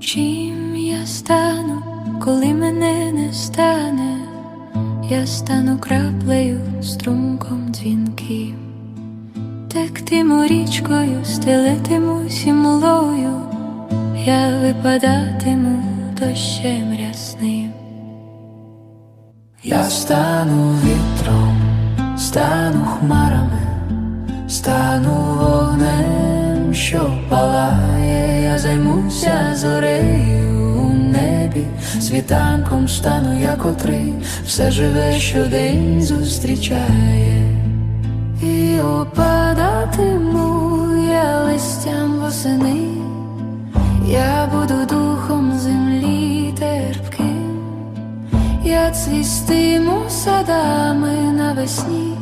Чим я стану, коли мене не стане, я стану краплею, струмком дзвінким, тектиму річкою, стелитимусь імлою, я випадатиму дощем рясним. Я стану вітром, стану хмарами, стану вогнем, що палає, займуся зорею у небі, світанком стану я котрий, все живе щодень зустрічає, і опадатиму я листям восени, я буду духом землі терпким. Я цвістиму садами навесні,